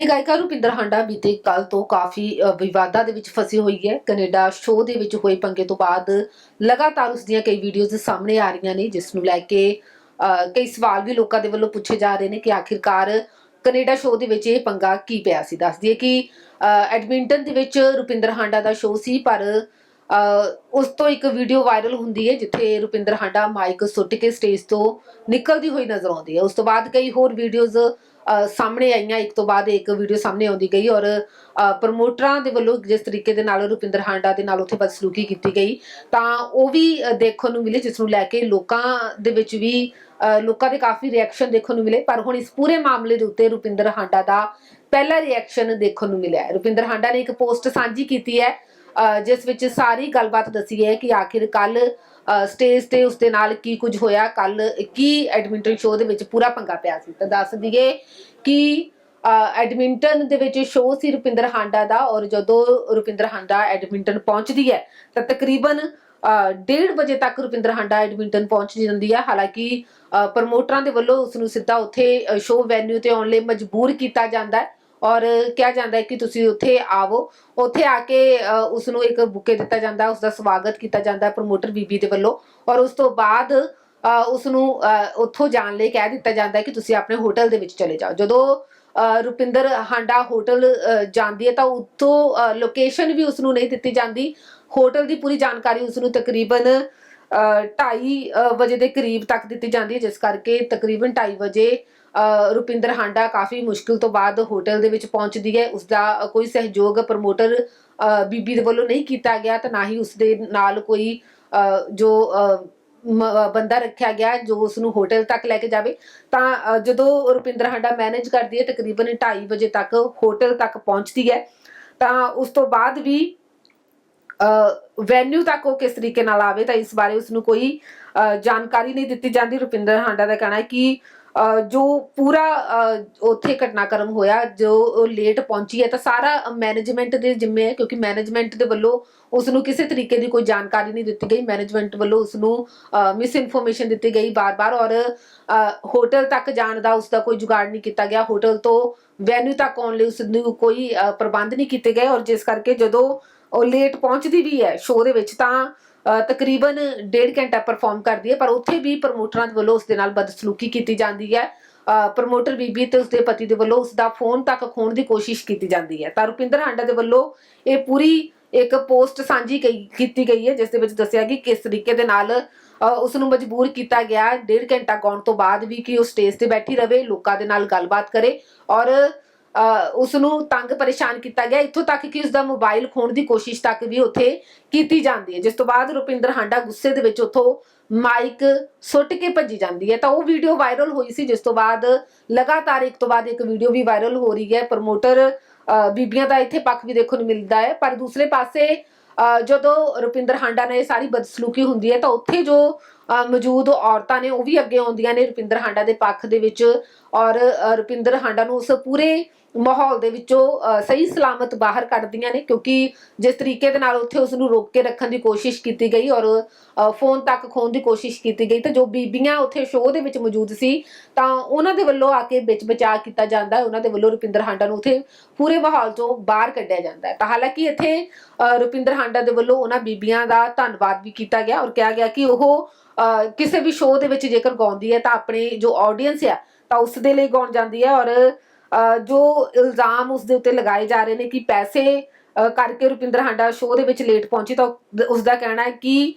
ਗਾਇਕਾ ਰੁਪਿੰਦਰ ਹਾਂਡਾ ਬੀਤੇ ਕੱਲ ਤੋਂ ਕਾਫੀ ਵਿਵਾਦਾਂ ਦੇ ਵਿੱਚ ਫਸੀ ਹੋਈ ਹੈ। ਕੈਨੇਡਾ ਸ਼ੋਅ ਦੇ ਵਿੱਚ ਹੋਏ ਪੰਗੇ ਤੋਂ ਬਾਅਦ ਲਗਾਤਾਰ ਉਸ ਦੀਆਂ ਕਈ ਵੀਡੀਓਜ਼ ਸਾਹਮਣੇ ਆ ਰਹੀਆਂ ਨੇ ਜਿਸ ਨੂੰ ਲੈ ਕੇ ਕਈ ਸਵਾਲ ਵੀ ਲੋਕਾਂ ਦੇ ਵੱਲੋਂ ਪੁੱਛੇ ਜਾ ਰਹੇ ਨੇ ਕਿ ਆਖਿਰਕਾਰ ਕੈਨੇਡਾ ਸ਼ੋਅ ਦੇ ਵਿੱਚ ਇਹ ਪੰਗਾ ਕੀ ਪਿਆ ਸੀ? ਦੱਸਦੀ ਹੈ ਕਿ ਐਡਮਿੰਟਨ ਦੇ ਵਿੱਚ ਰੁਪਿੰਦਰ ਹਾਂਡਾ ਦਾ ਸ਼ੋਅ ਸੀ ਪਰ ਅ, ਉਸ ਤੋਂ ਇੱਕ ਵੀਡੀਓ ਵਾਇਰਲ ਹੁੰਦੀ ਹੈ ਜਿੱਥੇ ਰੁਪਿੰਦਰ ਹਾਂਡਾ ਮਾਈਕ ਸੁੱਟ ਕੇ ਸਟੇਜ ਤੋਂ ਨਿਕਲਦੀ ਹੋਈ ਨਜ਼ਰ ਆਉਂਦੀ ਹੈ। ਉਸ ਤੋਂ ਬਾਅਦ ਕਈ ਹੋਰ ਵੀਡੀਓਜ਼ ਸਾਹਮਣੇ ਆਈਆਂ ਇੱਕ ਤੋਂ ਬਾਅਦ ਇੱਕ ਵੀਡੀਓ ਸਾਹਮਣੇ ਆਉਂਦੀ ਗਈ ਔਰ ਪ੍ਰਮੋਟਰਾਂ ਦੇ ਵੱਲੋਂ ਜਿਸ ਤਰੀਕੇ ਦੇ ਨਾਲ ਰੁਪਿੰਦਰ ਹਾਂਡਾ ਦੇ ਨਾਲ ਉੱਥੇ ਬਦਸਲੂਕੀ ਕੀਤੀ ਗਈ ਤਾਂ ਉਹ ਵੀ ਦੇਖਣ ਨੂੰ ਮਿਲੇ ਜਿਸ ਨੂੰ ਲੈ ਕੇ ਲੋਕਾਂ ਦੇ ਵਿੱਚ ਵੀ ਲੋਕਾਂ ਦੇ ਕਾਫੀ ਰਿਐਕਸ਼ਨ ਦੇਖਣ ਨੂੰ ਮਿਲੇ ਪਰ ਹੁਣ ਇਸ ਪੂਰੇ ਮਾਮਲੇ ਦੇ ਉੱਤੇ ਰੁਪਿੰਦਰ ਹਾਂਡਾ ਦਾ ਪਹਿਲਾ ਰਿਐਕਸ਼ਨ ਦੇਖਣ ਨੂੰ ਮਿਲਿਆ ਰੁਪਿੰਦਰ ਹਾਂਡਾ ਨੇ ਇੱਕ ਪੋਸਟ ਸਾਂਝੀ ਕੀਤੀ ਹੈ ਅ, ਜਿਸ ਵਿੱਚ ਸਾਰੀ ਗੱਲਬਾਤ ਦੱਸੀ ਹੈ ਕਿ ਆਖਿਰ ਕੱਲ ਸਟੇਜ ਤੇ ਉਸ ਦੇ ਨਾਲ ਕੀ ਕੁਝ ਹੋਇਆ ਕੱਲ ਕੀ ਐਡਮਿੰਟਨ ਸ਼ੋਅ ਦੇ ਵਿੱਚ ਪੂਰਾ ਪੰਗਾ ਪਿਆ ਸੀ। ਤਾਂ ਦੱਸ ਦਈਏ ਕਿ ਐਡਮਿੰਟਨ ਦੇ ਵਿੱਚ ਸ਼ੋਅ ਸੀ ਰੁਪਿੰਦਰ ਹਾਂਡਾ ਦਾ ਔਰ ਜਦੋਂ ਰੁਪਿੰਦਰ ਹਾਂਡਾ ਐਡਮਿੰਟਨ ਪਹੁੰਚਦੀ ਹੈ, ਤਾਂ ਤਕਰੀਬਨ 1:30 ਵਜੇ ਤੱਕ ਰੁਪਿੰਦਰ ਹਾਂਡਾ ਐਡਮਿੰਟਨ ਪਹੁੰਚ ਜਾਂਦੀ ਹੈ ਹਾਲਾਂਕਿ ਪ੍ਰਮੋਟਰਾਂ ਦੇ ਵੱਲੋਂ ਉਸ ਨੂੰ ਸਿੱਧਾ ਉੱਥੇ ਸ਼ੋਅ ਵੈਨਿਊ ਤੇ ਆਉਣ ਲਈ ਮਜਬੂਰ ਕੀਤਾ ਜਾਂਦਾ ਹੈ ਔਰ ਕਿਹਾ ਜਾਂਦਾ ਹੈ ਕਿ ਤੁਸੀਂ ਉੱਥੇ ਆਵੋ। ਉੱਥੇ ਆ ਕੇ ਉਸ ਨੂੰ ਇੱਕ ਬੁਕੇ ਦਿੱਤਾ ਜਾਂਦਾ ਹੈ ਉਸ ਦਾ ਸਵਾਗਤ ਕੀਤਾ ਜਾਂਦਾ ਹੈ ਪ੍ਰਮੋਟਰ ਬੀਬੀ ਦੇ ਵੱਲੋਂ ਔਰ ਉਸ ਤੋਂ ਬਾਅਦ ਉਸ ਨੂੰ ਉੱਥੋਂ ਜਾਣ ਲਈ ਕਹਿ ਦਿੱਤਾ ਜਾਂਦਾ ਹੈ ਕਿ ਤੁਸੀਂ ਆਪਣੇ ਹੋਟਲ ਦੇ ਵਿੱਚ ਚਲੇ ਜਾਓ। ਜਦੋਂ ਰੁਪਿੰਦਰ ਹਾਂਡਾ ਹੋਟਲ ਜਾਂਦੀ ਹੈ ਤਾਂ ਉੱਥੋਂ ਲੋਕੇਸ਼ਨ ਵੀ ਉਸ ਨੂੰ ਨਹੀਂ ਦਿੱਤੀ ਜਾਂਦੀ। ਹੋਟਲ ਦੀ ਪੂਰੀ ਜਾਣਕਾਰੀ ਉਸ ਨੂੰ ਤਕਰੀਬਨ 2:30 ਵਜੇ ਦੇ ਕਰੀਬ ਤੱਕ ਦਿੱਤੀ ਜਾਂਦੀ ਹੈ, ਜਿਸ ਕਰਕੇ ਤਕਰੀਬਨ 2:30 ਵਜੇ ਰੁਪਿੰਦਰ ਹਾਂਡਾ ਕਾਫੀ ਮੁਸ਼ਕਿਲ ਤੋਂ ਬਾਅਦ ਹੋਟਲ ਦੇ ਵਿੱਚ ਪਹੁੰਚਦੀ ਹੈ। ਉਸ ਦਾ ਕੋਈ ਸਹਿਯੋਗ ਪ੍ਰਮੋਟਰ ਬੀਬੀ ਦੇ ਵੱਲੋਂ ਨਹੀਂ ਕੀਤਾ ਗਿਆ ਤਾਂ ਨਾ ਹੀ ਉਸ ਦੇ ਨਾਲ ਕੋਈ ਜੋ ਬੰਦਾ ਰੱਖਿਆ ਗਿਆ ਜੋ ਉਸ ਨੂੰ ਹੋਟਲ ਤੱਕ ਲੈ ਕੇ ਜਾਵੇ ਤਾਂ ਜਦੋਂ ਰੁਪਿੰਦਰ ਹਾਂਡਾ ਮੈਨੇਜ ਕਰਦੀ ਹੈ ਤਕਰੀਬਨ 2:30 ਵਜੇ ਤੱਕ ਹੋਟਲ ਤੱਕ ਪਹੁੰਚਦੀ ਹੈ ਤਾਂ ਉਸ ਤੋਂ ਬਾਅਦ ਵੀ ਵੈਨਿਊ ਤੱਕ ਉਹ ਕਿਸ ਤਰੀਕੇ ਨਾਲ ਆਵੇ ਤਾਂ ਇਸ ਬਾਰੇ ਉਸ ਨੂੰ ਕੋਈ ਅ, ਜਾਣਕਾਰੀ ਨਹੀਂ ਦਿੱਤੀ ਜਾਂਦੀ। ਰੁਪਿੰਦਰ ਹਾਂਡਾ ਦਾ ਕਹਿਣਾ ਹੈ ਕਿ ਜੋ ਪੂਰਾ ਉੱਥੇ ਘਟਨਾਕ੍ਰਮ ਹੋਇਆ, ਜੋ ਲੇਟ ਪਹੁੰਚੀ ਹੈ, ਤਾਂ ਸਾਰਾ ਮੈਨੇਜਮੈਂਟ ਦੇ ਜ਼ਿੰਮੇ ਹੈ, ਕਿਉਂਕਿ ਮੈਨੇਜਮੈਂਟ ਦੇ ਵੱਲੋਂ ਉਸ ਨੂੰ ਕਿਸੇ ਤਰੀਕੇ ਦੀ ਕੋਈ ਜਾਣਕਾਰੀ ਨਹੀਂ ਦਿੱਤੀ ਗਈ। ਮੈਨੇਜਮੈਂਟ ਵੱਲੋਂ ਉਸ ਨੂੰ ਮਿਸ ਇਨਫੋਰਮੇਸ਼ਨ ਦਿੱਤੀ ਗਈ ਬਾਰ-ਬਾਰ ਔਰ ਹੋਟਲ ਤੱਕ ਜਾਣ ਦਾ ਉਸ ਦਾ ਕੋਈ ਜੁਗਾੜ ਨਹੀਂ ਕੀਤਾ ਗਿਆ। ਹੋਟਲ ਤੋਂ ਵੈਨਿਊ ਤੱਕ ਆਉਣ ਲਈ ਉਸ ਨੂੰ ਕੋਈ ਪ੍ਰਬੰਧ ਨਹੀਂ ਕੀਤੇ ਗਏ ਔਰ ਜਿਸ ਕਰਕੇ ਜਦੋਂ ਉਹ ਲੇਟ ਪਹੁੰਚਦੀ ਵੀ ਹੈ ਸ਼ੋਅ ਦੇ ਵਿੱਚ, ਤਾਂ ਤਕਰੀਬਨ ਡੇਢ ਘੰਟਾ ਪਰਫਾਰਮ ਕਰਦੀ ਹੈ ਪਰ ਉੱਥੇ ਵੀ ਪ੍ਰਮੋਟਰਾਂ ਦੇ ਵੱਲੋਂ ਉਸ ਦੇ ਨਾਲ ਬਦਸਲੂਕੀ ਕੀਤੀ ਜਾਂਦੀ ਹੈ। ਪ੍ਰਮੋਟਰ ਬੀਬੀ ਤੇ ਉਸਦੇ ਪਤੀ ਦੇ ਵੱਲੋਂ ਉਸ ਦਾ ਫੋਨ ਤੱਕ ਖੋਣ ਦੀ ਕੋਸ਼ਿਸ਼ ਕੀਤੀ ਜਾਂਦੀ ਹੈ। ਤਾਂ ਰੁਪਿੰਦਰ ਹਾਂਡਾ ਦੇ ਵੱਲੋਂ ਇਹ ਪੂਰੀ ਇੱਕ ਪੋਸਟ ਸਾਂਝੀ ਕਈ- ਕੀਤੀ ਗਈ ਹੈ ਜਿਸ ਦੇ ਵਿੱਚ ਦੱਸਿਆ ਕਿ ਕਿਸ ਤਰੀਕੇ ਦੇ ਨਾਲ ਅ, ਉਸ ਨੂੰ ਮਜਬੂਰ ਕੀਤਾ ਗਿਆ। ਡੇਢ ਘੰਟਾ ਗਾਉਣ ਤੋਂ ਬਾਅਦ ਵੀ ਕਿ ਉਹ ਸਟੇਜ ਤੇ ਬੈਠੀ ਰਵੇ ਲੋਕਾਂ ਦੇ ਨਾਲ ਗੱਲਬਾਤ ਕਰੇ ਔਰ ਉਸ ਨੂੰ ਤੰਗ ਪਰੇਸ਼ਾਨ ਕੀਤਾ ਗਿਆ। ਇੱਥੋਂ ਤੱਕ ਕਿ ਉਸ ਦਾ ਮੋਬਾਈਲ ਖੋਣ ਦੀ ਕੋਸ਼ਿਸ਼ ਤੱਕ ਵੀ ਉੱਥੇ ਕੀਤੀ ਜਾਂਦੀ ਹੈ। ਜਿਸ ਤੋਂ ਬਾਅਦ ਰੁਪਿੰਦਰ ਹਾਂਡਾ ਗੁੱਸੇ ਦੇ ਵਿੱਚ ਉੱਥੋਂ ਮਾਈਕ ਸੁੱਟ ਕੇ ਭੱਜੀ ਜਾਂਦੀ ਹੈ। ਤਾਂ ਉਹ ਵੀਡੀਓ ਵਾਇਰਲ ਹੋਈ ਸੀ ਜਿਸ ਤੋਂ ਬਾਅਦ ਲਗਾਤਾਰ ਇੱਕ ਤੋਂ ਬਾਅਦ ਇੱਕ ਵੀਡੀਓ ਵੀ ਵਾਇਰਲ ਹੋ ਰਹੀ ਹੈ। ਪ੍ਰਮੋਟਰ ਅ, ਬੀਬੀਆਂ ਦਾ ਇੱਥੇ ਪੱਖ ਵੀ ਦੇਖਣ ਨੂੰ ਮਿਲਦਾ ਹੈ। ਪਰ ਦੂਸਰੇ ਪਾਸੇ ਅ, ਜਦੋਂ ਰੁਪਿੰਦਰ ਹਾਂਡਾ ਨੇ ਸਾਰੀ ਬਦਸਲੂਕੀ ਹੁੰਦੀ ਹੈ ਤਾਂ ਉੱਥੇ ਜੋ ਮੌਜੂਦ ਔਰਤਾਂ ਨੇ ਉਹ ਵੀ ਅੱਗੇ ਆਉਂਦੀਆਂ ਨੇ ਰੁਪਿੰਦਰ ਹਾਂਡਾ ਦੇ ਪੱਖ ਦੇ ਵਿੱਚ ਔਰ ਰੁਪਿੰਦਰ ਹਾਂਡਾ ਨੂੰ ਉਸ ਪੂਰੇ ਮਾਹੌਲ ਦੇ ਵਿੱਚੋਂ ਸਹੀ ਸਲਾਮਤ ਬਾਹਰ ਕੱਢਦੀਆਂ ਨੇ ਕਿਉਂਕਿ ਜਿਸ ਤਰੀਕੇ ਦੇ ਨਾਲ ਉੱਥੇ ਉਸ ਨੂੰ ਰੋਕ ਕੇ ਰੱਖਣ ਦੀ ਕੋਸ਼ਿਸ਼ ਕੀਤੀ ਗਈ ਔਰ ਫੋਨ ਤੱਕ ਖੋਣ ਦੀ ਕੋਸ਼ਿਸ਼ ਕੀਤੀ ਗਈ ਤਾਂ ਜੋ ਬੀਬੀਆਂ ਉੱਥੇ ਸ਼ੋਅ ਦੇ ਵਿੱਚ ਮੌਜੂਦ ਸੀ ਤਾਂ ਉਹਨਾਂ ਦੇ ਵੱਲੋਂ ਆ ਕੇ ਵਿੱਚ ਬਚਾ ਕੀਤਾ ਜਾਂਦਾ ਹੈ ਉਹਨਾਂ ਦੇ ਵੱਲੋਂ ਰੁਪਿੰਦਰ ਹਾਂਡਾ ਨੂੰ ਉੱਥੇ ਪੂਰੇ ਮਾਹੌਲ ਤੋਂ ਬਾਹਰ ਕੱਢਿਆ ਜਾਂਦਾ ਹੈ। ਤਾਂ ਹਾਲਾਂਕਿ ਇੱਥੇ ਅ, ਰੁਪਿੰਦਰ ਹਾਂਡਾ ਦੇ ਵੱਲੋਂ ਉਹਨਾਂ ਬੀਬੀਆਂ ਦਾ ਧੰਨਵਾਦ ਵੀ ਕੀਤਾ ਗਿਆ ਔਰ ਕਿਹਾ ਗਿਆ ਕਿ ਉਹ ਕਿਸੇ ਵੀ ਸ਼ੋਅ ਦੇ ਵਿੱਚ ਜੇਕਰ ਗਾਉਂਦੀ ਹੈ ਤਾਂ ਆਪਣੇ ਜੋ ਆਡੀਅנס ਹੈ ਤਾਂ ਉਸ ਦੇ ਲਈ ਗਾਉਣ ਜਾਂਦੀ ਹੈ ਔਰ ਜੋ ਇਲਜ਼ਾਮ ਉਸ ਦੇ ਉੱਤੇ ਲਗਾਏ ਜਾ ਰਹੇ ਨੇ ਕਿ ਪੈਸੇ ਕਰਕੇ ਰੁਪਿੰਦਰ ਹਾਂਡਾ ਸ਼ੋਅ ਦੇ ਵਿੱਚ ਲੇਟ ਪਹੁੰਚੀ ਤਾਂ ਉਸ ਦਾ ਕਹਿਣਾ ਹੈ ਕਿ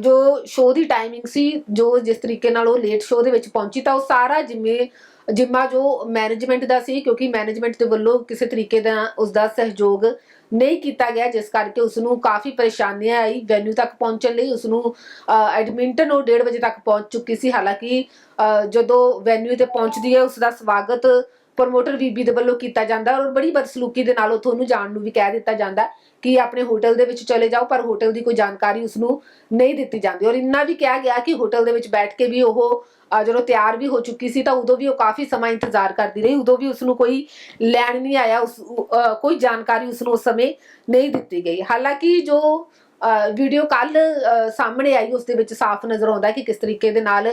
ਜੋ ਸ਼ੋਅ ਦੀ ਟਾਈਮਿੰਗ ਸੀ, ਜੋ ਜਿਸ ਤਰੀਕੇ ਨਾਲ ਉਹ ਲੇਟ ਸ਼ੋਅ ਦੇ ਵਿੱਚ ਪਹੁੰਚੀ ਤਾਂ ਉਹ ਸਾਰਾ ਜਿੰਮੇ ਜਿੰਮਾ ਜੋ ਮੈਨੇਜਮੈਂਟ ਦਾ ਸੀ ਕਿਉਂਕਿ ਮੈਨੇਜਮੈਂਟ ਦੇ ਵੱਲੋਂ ਕਿਸੇ ਤਰੀਕੇ ਦਾ ਉਸ ਦਾ ਸਹਿਯੋਗ ਨਹੀਂ ਕੀਤਾ ਗਿਆ ਜਿਸ ਕਰਕੇ ਉਸ ਨੂੰ ਕਾਫੀ ਪਰੇਸ਼ਾਨੀਆਂ ਆਈ ਵੈਨਿਊ ਤੱਕ ਪਹੁੰਚਣ ਲਈ ਉਸ ਨੂੰ ਐਡਮਿੰਟਨ ਉਹ 1:30 ਵਜੇ ਤੱਕ ਪਹੁੰਚ ਚੁੱਕੀ ਸੀ। ਹਾਲਾਂਕਿ ਅ, ਜਦੋਂ ਵੈਨਿਊ ਤੇ ਪਹੁੰਚਦੀ ਹੈ ਉਸ ਦਾ ਸਵਾਗਤ ਪ੍ਰਮੋਟਰ ਬੀਬੀ ਦੇ ਵੱਲੋਂ ਕੀਤਾ ਜਾਂਦਾ ਔਰ ਬੜੀ ਬਦਸਲੂਕੀ ਦੇ ਨਾਲ ਉਥੋਂ ਉਹਨੂੰ ਜਾਣ ਨੂੰ ਵੀ ਕਹਿ ਦਿੱਤਾ ਜਾਂਦਾ। ਕਿ ਆਪਣੇ ਹੋਟਲ ਦੇ ਵਿੱਚ ਚਲੇ ਜਾਓ, ਪਰ ਹੋਟਲ ਦੀ ਕੋਈ ਜਾਣਕਾਰੀ ਉਸ ਨੂੰ ਨਹੀਂ ਦਿੱਤੀ ਜਾਂਦੀ। ਔਰ ਇੰਨਾ ਵੀ ਕਿਹਾ ਗਿਆ ਕਿ ਹੋਟਲ ਦੇ ਵਿੱਚ ਬੈਠ ਕੇ ਵੀ ਉਹ ਜਦੋਂ ਤਿਆਰ ਵੀ ਹੋ ਚੁੱਕੀ ਸੀ ਤਾਂ ਉਦੋਂ ਵੀ ਉਹ ਕਾਫੀ ਸਮਾਂ ਇੰਤਜ਼ਾਰ ਕਰਦੀ ਰਹੀ। ਉਦੋਂ ਵੀ ਉਸ ਨੂੰ ਕੋਈ ਲੈਣ ਨਹੀਂ ਆਇਆ, ਉਸ ਕੋਈ ਜਾਣਕਾਰੀ ਉਸ ਨੂੰ ਉਸ ਸਮੇਂ ਨਹੀਂ ਦਿੱਤੀ ਗਈ। ਹਾਲਾਂਕਿ ਜੋ ਵੀਡੀਓ ਕੱਲ ਸਾਹਮਣੇ ਆਈ ਉਸ ਦੇ ਵਿੱਚ ਸਾਫ਼ ਨਜ਼ਰ ਆਉਂਦਾ ਕਿ ਕਿਸ ਤਰੀਕੇ ਦੇ ਨਾਲ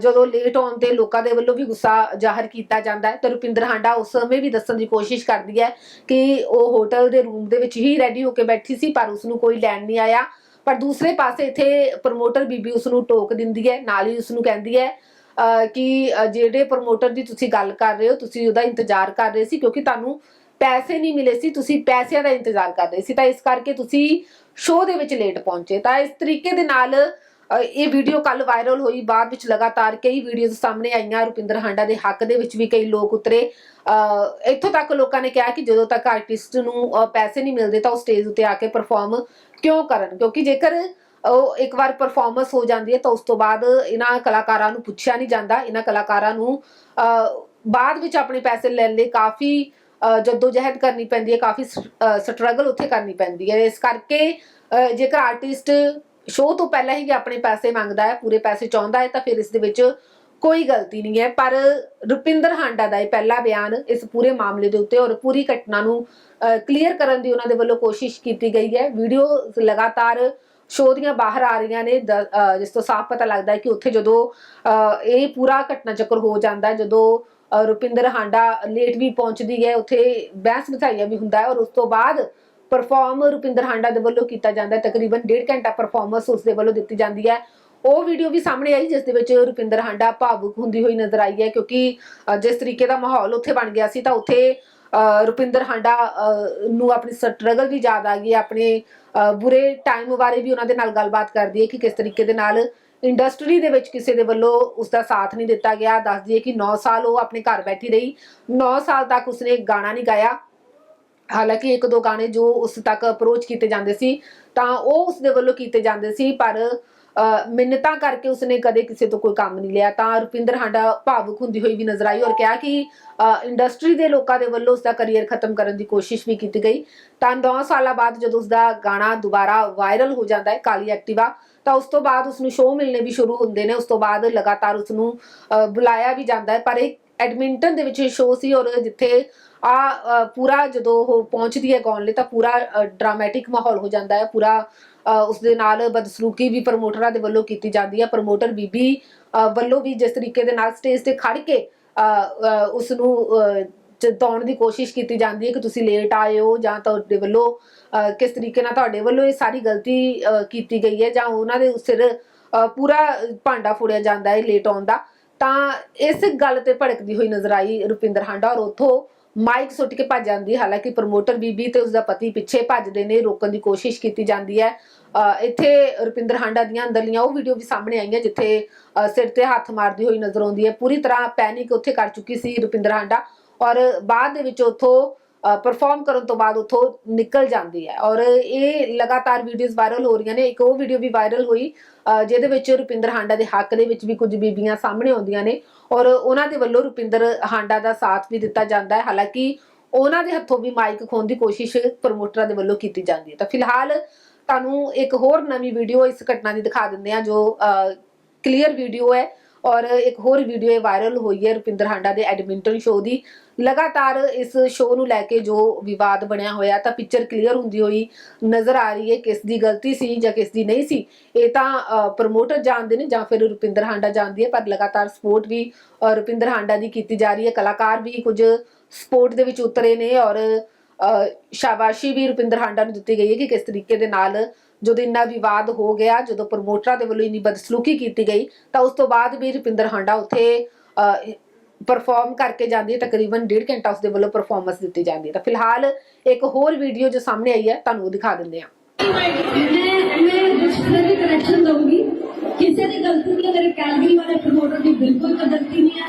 ਜਦੋਂ ਲੇਟ ਆਉਣ ਤੇ ਲੋਕਾਂ ਦੇ ਵੱਲੋਂ ਵੀ ਗੁੱਸਾ ਜ਼ਾਹਰ ਕੀਤਾ ਜਾਂਦਾ ਹੈ ਤੇ ਰੁਪਿੰਦਰ ਹਾਂਡਾ ਉਸ ਸਮੇਂ ਵੀ ਦੱਸਣ ਦੀ ਕੋਸ਼ਿਸ਼ ਕਰਦੀ ਹੈ ਕਿ ਉਹ ਹੋਟਲ ਦੇ ਰੂਮ ਦੇ ਵਿੱਚ ਹੀ ਰੈਡੀ ਹੋ ਕੇ ਬੈਠੀ ਸੀ ਪਰ ਉਸ ਨੂੰ ਕੋਈ ਲੈਣ ਨਹੀਂ ਆਇਆ। ਪਰ ਦੂਸਰੇ ਪਾਸੇ ਇੱਥੇ ਪ੍ਰਮੋਟਰ ਬੀਬੀ ਉਸ ਨੂੰ ਟੋਕ ਦਿੰਦੀ ਹੈ ਨਾਲ ਹੀ ਉਸ ਨੂੰ ਕਹਿੰਦੀ ਹੈ ਅ, ਕਿ ਜਿਹੜੇ ਪ੍ਰਮੋਟਰ ਦੀ ਤੁਸੀਂ ਗੱਲ ਕਰ ਰਹੇ ਹੋ ਤੁਸੀਂ ਉਹਦਾ ਇੰਤਜ਼ਾਰ ਕਰ ਰਹੇ ਸੀ ਕਿਉਂਕਿ ਤੁਹਾਨੂੰ ਪੈਸੇ ਨਹੀਂ ਮਿਲੇ ਸੀ ਤੁਸੀਂ ਪੈਸਿਆਂ ਦਾ ਇੰਤਜ਼ਾਰ ਕਰ ਰਹੇ ਸੀ ਤਾਂ ਇਸ ਕਰਕੇ ਤੁਸੀਂ ਸ਼ੋਅ ਦੇ ਵਿੱਚ ਲੇਟ ਪਹੁੰਚੇ। ਤਾਂ ਇਸ ਤਰੀਕੇ ਦੇ ਨਾਲ ਇਹ ਵੀਡੀਓ ਕੱਲ ਵਾਇਰਲ ਹੋਈ। ਬਾਅਦ ਵਿੱਚ ਲਗਾਤਾਰ ਕਈ ਵੀਡੀਓਜ਼ ਸਾਹਮਣੇ ਆਈਆਂ। ਰੁਪਿੰਦਰ ਹਾਂਡਾ ਦੇ ਹੱਕ ਦੇ ਵਿੱਚ ਵੀ ਕਈ ਲੋਕ ਉਤਰੇ। ਇੱਥੋਂ ਤੱਕ ਲੋਕਾਂ ਨੇ ਕਿਹਾ ਕਿ ਜਦੋਂ ਤੱਕ ਆਰਟਿਸਟ ਨੂੰ ਪੈਸੇ ਨਹੀਂ ਮਿਲਦੇ ਤਾਂ ਉਹ ਸਟੇਜ ਉੱਤੇ ਆ ਕੇ ਪਰਫਾਰਮ ਕਿਉਂ ਕਰਨ? ਕਿਉਂਕਿ ਜੇਕਰ ਉਹ ਇੱਕ ਵਾਰ ਪਰਫਾਰਮੈਂਸ ਹੋ ਜਾਂਦੀ ਹੈ ਤਾਂ ਉਸ ਤੋਂ ਬਾਅਦ ਇਹਨਾਂ ਕਲਾਕਾਰਾਂ ਨੂੰ ਪੁੱਛਿਆ ਨਹੀਂ ਜਾਂਦਾ। ਇਹਨਾਂ ਕਲਾਕਾਰਾਂ ਨੂੰ ਬਾਅਦ ਵਿੱਚ ਆਪਣੇ ਪੈਸੇ ਲੈਣ ਲਈ ਕਾਫੀ ਅ, ਕਰਨੀ ਪੈਂਦੀ ਹੈ ਕਾਫੀ ਸਟਰਗਲ ਉੱਥੇ ਕਰਨੀ ਪੈਂਦੀ ਹੈ। ਇਸ ਕਰਕੇ ਜੇਕਰ ਆਰਟਿਸਟ ਸ਼ੋਅ ਤੋਂ ਪਹਿਲਾਂ ਹੀ ਆਪਣੇ ਪੈਸੇ ਮੰਗਦਾ ਹੈ ਪੂਰੇ ਪੈਸੇ ਚਾਹੁੰਦਾ ਹੈ ਤਾਂ ਫਿਰ ਇਸ ਦੇ ਵਿੱਚ ਕੋਈ ਗਲਤੀ ਨਹੀਂ ਹੈ। ਪਰ ਰੁਪਿੰਦਰ ਹਾਂਡਾ ਦਾ ਇਹ ਪਹਿਲਾ ਬਿਆਨ ਇਸ ਪੂਰੇ ਮਾਮਲੇ ਦੇ ਉੱਤੇ ਔਰ ਪੂਰੀ ਘਟਨਾ ਨੂੰ ਕਲੀਅਰ ਕਰਨ ਦੀ ਉਹਨਾਂ ਦੇ ਵੱਲੋਂ ਕੋਸ਼ਿਸ਼ ਕੀਤੀ ਗਈ ਹੈ। ਵੀਡੀਓ ਲਗਾਤਾਰ ਸ਼ੋਅ ਦੀਆਂ ਬਾਹਰ ਆ ਰਹੀਆਂ ਨੇ। ਜਿਸ ਤੋਂ ਸਾਫ਼ ਪਤਾ ਲੱਗਦਾ ਹੈ ਕਿ ਉੱਥੇ ਜਦੋਂ ਅਹ ਇਹ ਪੂਰਾ ਘਟਨਾ ਚੱਕਰ ਹੋ ਜਾਂਦਾ ਜਦੋਂ ਰੁਪਿੰਦਰ ਹਾਂਡਾ ਲੇਟ ਵੀ ਪਹੁੰਚਦੀ ਹੈ ਉੱਥੇ ਬਹਿਸ ਬਿਠਾਈਆ ਵੀ ਹੁੰਦਾ ਹੈ ਔਰ ਉਸ ਤੋਂ ਬਾਅਦ ਪਰਫਾਰਮ ਰੁਪਿੰਦਰ ਹਾਂਡਾ ਦੇ ਵੱਲੋਂ ਕੀਤਾ ਜਾਂਦਾ ਹੈ। ਤਕਰੀਬਨ 1.5 ਘੰਟਾ ਪਰਫਾਰਮੈਂਸ ਉਸ ਦੇ ਵੱਲੋਂ ਦਿੱਤੀ ਜਾਂਦੀ ਹੈ। ਉਹ ਵੀਡੀਓ ਵੀ ਸਾਹਮਣੇ ਆਈ ਜਿਸ ਦੇ ਵਿੱਚ ਰੁਪਿੰਦਰ ਹਾਂਡਾ ਭਾਵੁਕ ਹੁੰਦੀ ਹੋਈ ਨਜ਼ਰ ਆਈ ਹੈ ਕਿਉਂਕਿ ਜਿਸ ਤਰੀਕੇ ਦਾ ਮਾਹੌਲ ਉੱਥੇ ਬਣ ਗਿਆ ਸੀ ਤਾਂ ਉੱਥੇ ਰੁਪਿੰਦਰ ਹਾਂਡਾ ਨੂੰ ਆਪਣੀ ਸਟਰਗਲ ਵੀ ਯਾਦ ਆ ਗਈ ਹੈ, ਆਪਣੇ ਬੁਰੇ ਟਾਈਮ ਬਾਰੇ ਵੀ ਉਹਨਾਂ ਦੇ ਨਾਲ ਗੱਲਬਾਤ ਕਰਦੀ ਹੈ ਕਿ ਕਿਸ ਤਰੀਕੇ ਦੇ ਨਾਲ ਇੰਡਸਟਰੀ ਦੇ ਵਿੱਚ ਕਿਸੇ ਦੇ ਵੱਲੋਂ ਉਸ ਦਾ ਸਾਥ ਨਹੀਂ ਦਿੱਤਾ ਗਿਆ। ਦੱਸਦੀ ਹੈ ਕਿ 9 ਸਾਲ ਉਹ ਆਪਣੇ ਘਰ ਬੈਠੀ ਰਹੀ। 9 ਸਾਲ ਤੱਕ ਉਸਨੇ ਗਾਣਾ ਨਹੀਂ ਗਾਇਆ। ਹਾਲਾਂਕਿ ਇੱਕ ਦੋ ਗਾਣੇ ਜੋ ਉਸ ਤੱਕ ਅਪਰੋਚ ਕੀਤੇ ਜਾਂਦੇ ਸੀ, ਤਾਂ ਉਹ ਉਸ ਦੇ ਵੱਲੋਂ ਕੀਤੇ ਜਾਂਦੇ ਸੀ, ਪਰ ਮਿੰਨਤਾਂ ਕਰਕੇ ਉਸਨੇ ਕਦੇ ਕਿਸੇ ਤੋਂ ਕੋਈ ਕੰਮ ਨਹੀਂ ਲਿਆ। ਤਾਂ ਰੁਪਿੰਦਰ ਹਾਂਡਾ ਭਾਵੁਕ ਹੁੰਦੀ ਹੋਈ ਵੀ ਨਜ਼ਰ ਆਈ ਔਰ ਕਿਹਾ ਕਿ ਇੰਡਸਟਰੀ ਦੇ ਲੋਕਾਂ ਦੇ ਵੱਲੋਂ ਉਸ ਦਾ ਕੈਰੀਅਰ ਖਤਮ ਕਰਨ ਦੀ ਕੋਸ਼ਿਸ਼ ਵੀ ਕੀਤੀ ਗਈ। ਤਾਂ 9 ਸਾਲਾਂ ਬਾਅਦ ਜਦੋਂ ਉਸ ਦਾ ਗਾਣਾ ਦੁਬਾਰਾ ਵਾਇਰਲ ਹੋ ਜਾਂਦਾ ਹੈ, ਕਾਲੀ ਐਕਟਿਵਾ ਤਾਂ ਉਸ ਤੋਂ ਬਾਅਦ ਉਸ ਨੂੰ ਸ਼ੋਅ ਮਿਲਣੇ ਵੀ ਸ਼ੁਰੂ ਹੁੰਦੇ ਨੇ ਉਸ ਤੋਂ ਬਾਅਦ ਲਗਾਤਾਰ ਉਸ ਨੂੰ ਬੁਲਾਇਆ ਵੀ ਜਾਂਦਾ ਹੈ। ਪਰ ਇਹ ਐਡਮਿੰਟਨ ਦੇ ਵਿੱਚ ਸ਼ੋਅ ਸੀ ਔਰ ਜਿੱਥੇ ਆ ਪੂਰਾ ਜਦੋਂ ਉਹ ਪਹੁੰਚਦੀ ਹੈ ਗਾਉਣ ਲਈ ਤਾਂ ਪੂਰਾ ਡਰਾਮੈਟਿਕ ਮਾਹੌਲ ਹੋ ਜਾਂਦਾ ਹੈ। ਪੂਰਾ ਅ, ਉਸ ਦੇ ਨਾਲ ਬਦਸਲੂਕੀ ਵੀ ਪ੍ਰਮੋਟਰਾਂ ਦੇ ਵੱਲੋਂ ਕੀਤੀ ਜਾਂਦੀ ਹੈ। ਪ੍ਰਮੋਟਰ ਬੀਬੀ ਵੱਲੋਂ ਵੀ ਜਿਸ ਤਰੀਕੇ ਦੇ ਨਾਲ ਸਟੇਜ ਤੇ ਖੜ ਕੇ ਅ, ਅ, ਉਸ ਨੂੰ ਚਿਤਾਉਣ ਦੀ ਕੋਸ਼ਿਸ਼ ਕੀਤੀ ਜਾਂਦੀ ਹੈ ਕਿ ਤੁਸੀਂ ਲੇਟ ਆਏ ਹੋ ਜਾਂ ਤੁਹਾਡੇ ਵੱਲੋਂ ਕਿਸ ਤਰੀਕੇ ਨਾਲ ਤੁਹਾਡੇ ਵੱਲੋਂ ਇਹ ਸਾਰੀ ਗਲਤੀ ਕੀਤੀ ਗਈ ਹੈ ਜਾਂ ਉਹਨਾਂ ਦੇ ਸਿਰ ਪੂਰਾ ਭਾਂਡਾ ਫੋੜਿਆ ਜਾਂਦਾ ਹੈ ਲੇਟ ਆਉਣ ਦਾ। ਤਾਂ ਇਸ ਗੱਲ ਤੇ ਭੜਕਦੀ ਹੋਈ ਨਜ਼ਰ ਆਈ ਰੁਪਿੰਦਰ ਹਾਂਡਾ ਔਰ ਉਥੋਂ ਮਾਈਕ ਸੁੱਟ ਕੇ ਭੱਜ ਜਾਂਦੀ ਹਾਲਾਂਕਿ ਪ੍ਰਮੋਟਰ ਬੀਬੀ ਤੇ ਉਸਦਾ ਪਤੀ ਪਿੱਛੇ ਭੱਜਦੇ ਨੇ ਰੋਕਣ ਦੀ ਕੋਸ਼ਿਸ਼ ਕੀਤੀ ਜਾਂਦੀ ਹੈ। ਅ, ਇੱਥੇ ਰੁਪਿੰਦਰ ਹਾਂਡਾ ਦੀਆਂ ਅੰਦਰਲੀਆਂ ਉਹ ਵੀਡੀਓ ਵੀ ਸਾਹਮਣੇ ਆਈਆਂ ਜਿੱਥੇ ਸਿਰ ਤੇ ਹੱਥ ਮਾਰਦੀ ਹੋਈ ਨਜ਼ਰ ਆਉਂਦੀ ਹੈ। ਪੂਰੀ ਤਰ੍ਹਾਂ ਪੈਨਿਕ ਉੱਥੇ ਕਰ ਚੁੱਕੀ ਸੀ ਰੁਪਿੰਦਰ ਹਾਂਡਾ। ਔਰ ਬਾਅਦ ਦੇ ਵਿੱਚ ਉਥੋਂ ਪਰਫਾਰਮ ਕਰਨ ਤੋਂ ਬਾਅਦ ਉਥੋਂ ਨਿਕਲ ਜਾਂਦੀ ਹੈ। ਔਰ ਇਹ ਲਗਾਤਾਰ ਵੀਡੀਓਜ਼ ਵਾਇਰਲ ਹੋ ਰਹੀਆਂ ਨੇ। ਇੱਕ ਉਹ ਵੀਡੀਓ ਵੀ ਵਾਇਰਲ ਹੋਈ ਜਿਹਦੇ ਵਿੱਚ ਰੁਪਿੰਦਰ ਹਾਂਡਾ ਦੇ ਹੱਕ ਦੇ ਵਿੱਚ ਵੀ ਕੁਝ ਬੀਬੀਆਂ ਸਾਹਮਣੇ ਆਉਂਦੀਆਂ ਨੇ ਔਰ ਉਹਨਾਂ ਦੇ ਵੱਲੋਂ ਰੁਪਿੰਦਰ ਹਾਂਡਾ ਦਾ ਸਾਥ ਵੀ ਦਿੱਤਾ ਜਾਂਦਾ ਹੈ। ਹਾਲਾਂਕਿ ਉਹਨਾਂ ਦੇ ਹੱਥੋਂ ਵੀ ਮਾਈਕ ਖੋਣ ਦੀ ਕੋਸ਼ਿਸ਼ ਪ੍ਰਮੋਟਰਾਂ ਦੇ ਵੱਲੋਂ ਕੀਤੀ ਜਾਂਦੀ ਹੈ। ਤਾਂ ਫਿਲਹਾਲ ਤੁਹਾਨੂੰ ਇੱਕ ਹੋਰ ਨਵੀਂ ਵੀਡੀਓ ਇਸ ਘਟਨਾ ਦੀ ਦਿਖਾ ਦਿੰਦੇ ਆ ਜੋ ਕਲੀਅਰ ਵੀਡੀਓ ਹੈ। ਔਰ ਇੱਕ ਹੋਰ ਵੀਡੀਓ ਇਹ ਵਾਇਰਲ ਹੋਈ ਹੈ ਰੁਪਿੰਦਰ ਹਾਂਡਾ ਦੇ ਐਡਮਿੰਟਨ ਸ਼ੋਅ ਦੀ। ਲਗਾਤਾਰ ਇਸ ਸ਼ੋਅ ਨੂੰ ਲੈ ਕੇ ਜੋ ਵਿਵਾਦ ਬਣਿਆ ਹੋਇਆ, ਤਾਂ ਪਿਕਚਰ ਕਲੀਅਰ ਹੁੰਦੀ ਹੋਈ ਨਜ਼ਰ ਆ ਰਹੀ ਹੈ ਕਿਸ ਦੀ ਗਲਤੀ ਸੀ ਜਾਂ ਕਿਸ ਦੀ ਨਹੀਂ ਸੀ। ਇਹ ਤਾਂ ਪ੍ਰਮੋਟਰ ਜਾਣਦੇ ਨੇ ਜਾਂ ਫਿਰ ਰੁਪਿੰਦਰ ਹਾਂਡਾ ਜਾਣਦੀ ਹੈ, ਪਰ ਲਗਾਤਾਰ ਸਪੋਰਟ ਵੀ ਰੁਪਿੰਦਰ ਹਾਂਡਾ ਦੀ ਕੀਤੀ ਜਾ ਰਹੀ ਹੈ। ਕਲਾਕਾਰ ਵੀ ਕੁਝ ਸਪੋਰਟ ਦੇ ਵਿੱਚ ਉਤਰੇ ਨੇ ਔਰ ਸ਼ਾਬਾਸ਼ੀ ਵੀ ਰੁਪਿੰਦਰ ਹਾਂਡਾ ਨੂੰ ਦਿੱਤੀ ਗਈ ਹੈ ਕਿ ਕਿਸ ਤਰੀਕੇ ਦੇ ਨਾਲ ਜਦੋਂ ਇੰਨਾ ਵਿਵਾਦ ਹੋ ਗਿਆ, ਜਦੋਂ ਪ੍ਰਮੋਟਰਾਂ ਦੇ ਵੱਲੋਂ ਇੰਨੀ ਬਦਸਲੂਕੀ ਕੀਤੀ ਗਈ, ਤਾਂ ਉਸ ਤੋਂ ਬਾਅਦ ਵੀ ਰੁਪਿੰਦਰ ਹਾਂਡਾ ਉੱਥੇ ਪਰਫਾਰਮ ਕਰਕੇ ਜਾਂਦੀ ਹੈ, ਤਕਰੀਬਨ 1.5 ਘੰਟਾ ਉਸ ਦੇ ਵੱਲੋਂ ਪਰਫਾਰਮੈਂਸ ਦਿੱਤੀ ਜਾਂਦੀ ਹੈ। ਤਾਂ ਫਿਲਹਾਲ ਇੱਕ ਹੋਰ ਵੀਡੀਓ ਜੋ ਸਾਹਮਣੇ ਆਈ ਹੈ, ਤੁਹਾਨੂੰ ਦਿਖਾ ਦਿੰਦੇ ਹਾਂ। ਮੈਂ ਮੈਂ ਰਿਸ਼ਤੇ ਦੀ ਕਨੈਕਸ਼ਨ ਦਊਂਗੀ। ਕਿਸੇ ਦੀ ਗਲਤੀ ਨਹੀਂ ਮੇਰੇ ਕੈਲਗਰੀ ਵਾਲੇ ਪ੍ਰਮੋਟਰ ਦੀ ਬਿਲਕੁਲ ਗਲਤੀ ਨਹੀਂ ਹੈ